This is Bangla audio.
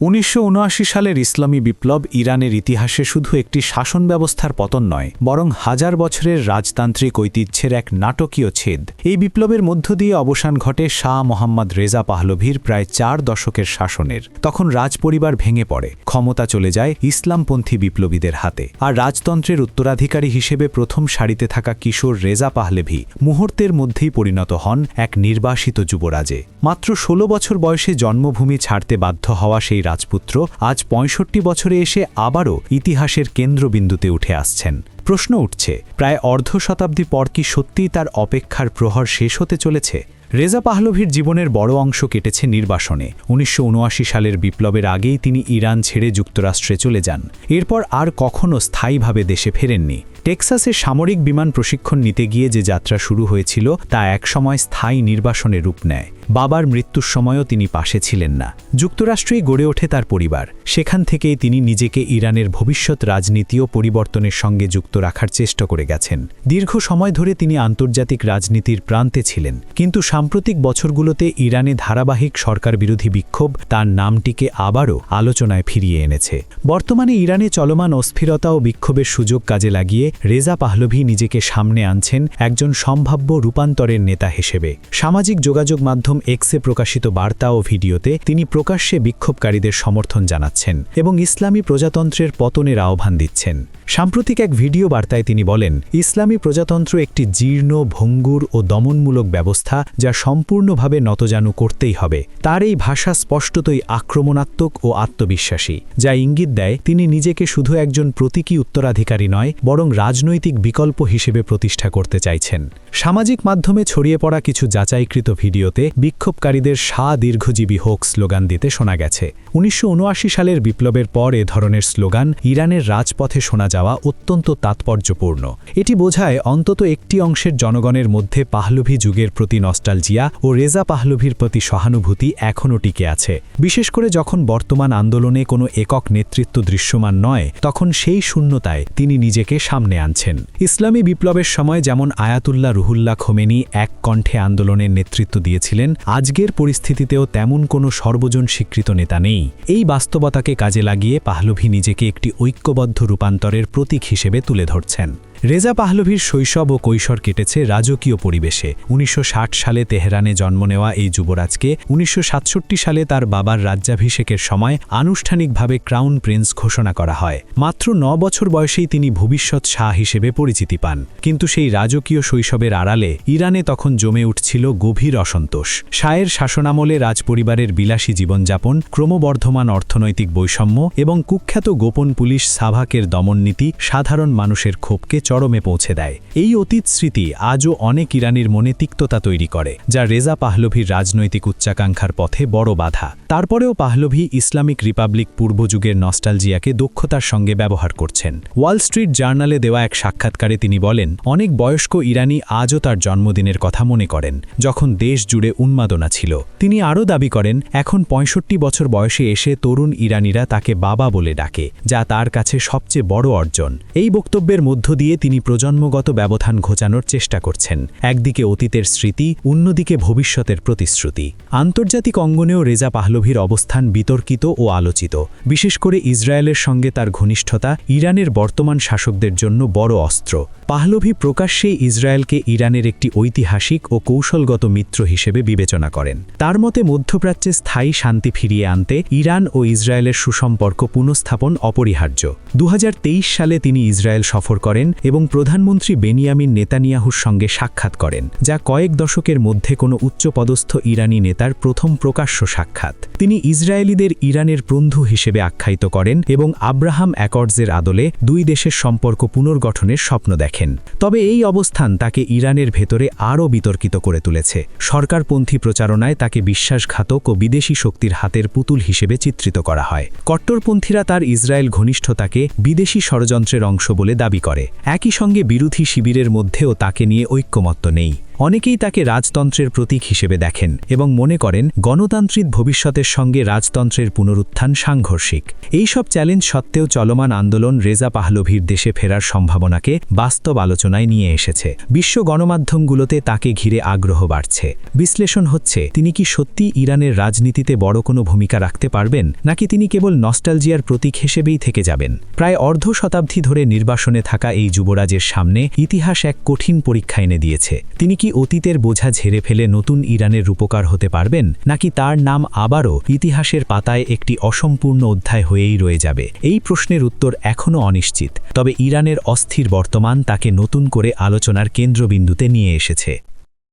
উনিশশো উনআশি সালের ইসলামী বিপ্লব ইরানের ইতিহাসে শুধু একটি শাসন ব্যবস্থার পতন নয়, বরং হাজার বছরের রাজতান্ত্রিক ঐতিহ্যের এক নাটকীয় ছেদ। এই বিপ্লবের মধ্য দিয়ে অবসান ঘটে শাহ মোহাম্মদ রেজা পাহলভীর প্রায় চার দশকের শাসনের। তখন রাজপরিবার ভেঙে পড়ে, ক্ষমতা চলে যায় ইসলামপন্থী বিপ্লবীদের হাতে। আর রাজতন্ত্রের উত্তরাধিকারী হিসেবে প্রথম সারিতে থাকা কিশোর রেজা পাহলেভি মুহূর্তের মধ্যেই পরিণত হন এক নির্বাসিত যুবরাজে। মাত্র ১৬ বছর বয়সে জন্মভূমি ছাড়তে বাধ্য হওয়া সেই রাজপুত্র আজ পঁয়ষট্টি বছরে এসে আবারও ইতিহাসের কেন্দ্রবিন্দুতে উঠে আসছেন। প্রশ্ন উঠছে, প্রায় অর্ধ শতাব্দী পর কি সত্যিই তার অপেক্ষার প্রহর শেষ হতে চলেছে? রেজা পাহলভির জীবনের বড় অংশ কেটেছে নির্বাসনে। উনিশশো উনআশি সালের বিপ্লবের আগেই তিনি ইরান ছেড়ে যুক্তরাষ্ট্রে চলে যান। এরপর আর কখনও স্থায়ীভাবে দেশে ফেরেননি। টেক্সাসে সামরিক বিমান প্রশিক্ষণ নিতে গিয়ে যে যাত্রা শুরু হয়েছিল, তা একসময় স্থায়ী নির্বাসনে রূপ নেয়। বাবার মৃত্যুর সময়ও তিনি পাশে ছিলেন না। যুক্তরাষ্ট্রেই গড়ে ওঠে তার পরিবার। সেখান থেকেই তিনি নিজেকে ইরানের ভবিষ্যৎ রাজনীতি ও পরিবর্তনের সঙ্গে যুক্ত রাখার চেষ্টা করে গেছেন। দীর্ঘ সময় ধরে তিনি আন্তর্জাতিক রাজনীতির প্রান্তে ছিলেন। কিন্তু সাম্প্রতিক বছরগুলোতে ইরানে ধারাবাহিক সরকার বিরোধী বিক্ষোভ তার নামটিকে আবারও আলোচনায় ফিরিয়ে এনেছে। বর্তমানে ইরানে চলমান অস্থিরতা ও বিক্ষোভের সুযোগ কাজে লাগিয়ে রেজা পাহলভি নিজেকে সামনে আনছেন একজন সম্ভাব্য রূপান্তরের নেতা হিসেবে। সামাজিক যোগাযোগ মাধ্যম এক্সে প্রকাশিত বার্তা ও ভিডিওতে তিনি প্রকাশ্যে বিক্ষোভকারীদের সমর্থন জানাচ্ছেন এবং ইসলামী প্রজাতন্ত্রের পতনের আহ্বান দিচ্ছেন। সাম্প্রতিক এক ভিডিও বার্তায় তিনি বলেন, ইসলামী প্রজাতন্ত্র একটি জীর্ণ, ভঙ্গুর ও দমনমূলক ব্যবস্থা যা সম্পূর্ণভাবে নতজানু করতেই হবে। তার এই ভাষা স্পষ্টতই আক্রমণাত্মক ও আত্মবিশ্বাসী। যা ইঙ্গিত দেয়, তিনি নিজেকে শুধু একজন প্রতীকী উত্তরাধিকারী নয়, বরং রাজনৈতিক বিকল্প হিসেবে প্রতিষ্ঠা করতে চাইছেন। সামাজিক মাধ্যমে ছড়িয়ে পড়া কিছু যাচাইকৃত ভিডিওতে বিক্ষোভকারীদের সা দীর্ঘজীবী হোক স্লোগান দিতে শোনা গেছে। উনিশশো উনআশি সালের বিপ্লবের পর এ ধরনের স্লোগান ইরানের রাজপথে শোনা যাওয়া অত্যন্ত তাৎপর্যপূর্ণ। এটি বোঝায় অন্তত একটি অংশের জনগণের মধ্যে পাহলুভি যুগের প্রতি নস্টালজিয়া ও রেজা পাহলুভির প্রতি সহানুভূতি এখনও টিকে আছে। বিশেষ করে যখন বর্তমান আন্দোলনে কোনো একক নেতৃত্ব দৃশ্যমান নয়, তখন সেই শূন্যতায় তিনি নিজেকে সামনে আনছেন। ইসলামী বিপ্লবের সময় যেমন আয়াতুল্লাহ রুহুল্লাহ খোমেনি এক কণ্ঠে আন্দোলনের নেতৃত্ব দিয়েছিলেন, আজকের পরিস্থিতিতেও তেমন কোনো সর্বজন স্বীকৃত নেতা নেই। এই বাস্তবতাকে কাজে লাগিয়ে পাহলভি নিজেকে একটি ঐক্যবদ্ধ রূপান্তরের প্রতীক হিসেবে তুলে ধরছেন। রেজা পাহলভির শৈশব ও কৈশোর কেটেছে রাজকীয় পরিবেশে। উনিশশো ষাট সালে তেহরানে জন্ম নেওয়া এই যুবরাজকে উনিশশো সাতষট্টি সালে তার বাবার রাজ্যাভিষেকের সময় আনুষ্ঠানিকভাবে ক্রাউন প্রিন্স ঘোষণা করা হয়। মাত্র ন বছর বয়সেই তিনি ভবিষ্যৎ শাহ হিসেবে পরিচিতি পান। কিন্তু সেই রাজকীয় শৈশবের আড়ালে ইরানে তখন জমে উঠছিল গভীর অসন্তোষ। শায়ের শাসনামলে রাজপরিবারের বিলাসী জীবনযাপন, ক্রমবর্ধমান অর্থনৈতিক বৈষম্য এবং কুখ্যাত গোপন পুলিশ সাভাকের দমননীতি সাধারণ মানুষের ক্ষোভকে চরমে পৌঁছে দেয়। এই অতীত স্মৃতি আজও অনেক ইরানির মনে তিক্ততা তৈরি করে, যা রেজা পাহলভির রাজনৈতিক উচ্চাকাঙ্ক্ষার পথে বড় বাধা। তারপরেও পাহলভি ইসলামিক রিপাবলিক পূর্বযুগের নস্টালজিয়াকে দক্ষতার সঙ্গে ব্যবহার করছেন। ওয়াল স্ট্রিট জার্নালে দেওয়া এক সাক্ষাৎকারে তিনি বলেন, অনেক বয়স্ক ইরানি আজও তার জন্মদিনের কথা মনে করেন, যখন দেশ জুড়ে উন্মাদনা ছিল। তিনি আরও দাবি করেন, এখন পঁয়ষট্টি বছর বয়সে এসে তরুণ ইরানিরা তাকে বাবা বলে ডাকে, যা তার কাছে সবচেয়ে বড় অর্জন। এই বক্তব্যের মধ্য দিয়ে তিনি প্রজন্মগত ব্যবধান ঘোচানোর চেষ্টা করছেন, একদিকে অতীতের স্মৃতি, অন্যদিকে ভবিষ্যতের প্রতিশ্রুতি। আন্তর্জাতিক অঙ্গনেও রেজা পাহলভির অবস্থান বিতর্কিত ও আলোচিত। বিশেষ করে ইসরায়েলের সঙ্গে তার ঘনিষ্ঠতা, ইরানের বর্তমান শাসকদের জন্য বড় অস্ত্র। পাহলভি প্রকাশ্যেই ইসরায়েলকে ইরানের একটি ঐতিহাসিক ও কৌশলগত মিত্র হিসেবে বিবেচনা করেন। তার মতে, মধ্যপ্রাচ্যে স্থায়ী শান্তি ফিরিয়ে আনতে ইরান ও ইসরায়েলের সুসম্পর্ক পুনঃস্থাপন অপরিহার্য। দু হাজার তেইশ সালে তিনি ইসরায়েল সফর করেন এবং প্রধানমন্ত্রী বেনিয়ামিন নেতানিয়াহুর সঙ্গে সাক্ষাৎ করেন, যা কয়েক দশকের মধ্যে কোনো উচ্চপদস্থ ইরানি নেতার প্রথম প্রকাশ্য সাক্ষাৎ। তিনি ইসরায়েলিদের ইরানের বন্ধু হিসেবে আখ্যায়িত করেন এবং আব্রাহাম অ্যাকর্ডসের আদলে দুই দেশের সম্পর্ক পুনর্গঠনের স্বপ্ন দেখেন। তবে এই অবস্থান তাকে ইরানের ভেতরে আরও বিতর্কিত করে তুলেছে। সরকারপন্থী প্রচারণায় তাকে বিশ্বাসঘাতক ও বিদেশি শক্তির হাতের পুতুল হিসেবে চিত্রিত করা হয়। কট্টরপন্থীরা তার ইসরায়েল ঘনিষ্ঠতাকে বিদেশি ষড়যন্ত্রের অংশ বলে দাবি করে। একই সঙ্গে বিরোধী শিবিরের মধ্যেও তাকে নিয়ে ঐক্যমত্য নেই। অনেকেই তাকে রাজতন্ত্রের প্রতীক হিসেবে দেখেন এবং মনে করেন গণতান্ত্রিক ভবিষ্যতের সঙ্গে রাজতন্ত্রের পুনরুত্থান সাংঘর্ষিক। এইসব চ্যালেঞ্জ সত্ত্বেও চলমান আন্দোলন রেজা পাহলভির দেশে ফেরার সম্ভাবনাকে বাস্তব আলোচনায় নিয়ে এসেছে। বিশ্ব গণমাধ্যমগুলোতে তাকে ঘিরে আগ্রহ বাড়ছে। বিশ্লেষণ হচ্ছে, তিনি কি সত্যি ইরানের রাজনীতিতে বড় কোনো ভূমিকা রাখতে পারবেন, নাকি তিনি কেবল নস্টালজিয়ার প্রতীক হিসেবেই থেকে যাবেন? প্রায় অর্ধ শতাব্দী ধরে নির্বাসনে থাকা এই যুবরাজের সামনে ইতিহাস এক কঠিন পরীক্ষা এনে দিয়েছে। তিনি কি অতীতের বোঝা ঝেড়ে ফেলে নতুন ইরানের রূপকার হতে পারবেন, নাকি তার নাম আবারও ইতিহাসের পাতায় একটি অসম্পূর্ণ অধ্যায় হয়েই রয়ে যাবে? এই প্রশ্নের উত্তর এখনও অনিশ্চিত, তবে ইরানের অস্থির বর্তমান তাকে নতুন করে আলোচনার কেন্দ্রবিন্দুতে নিয়ে এসেছে।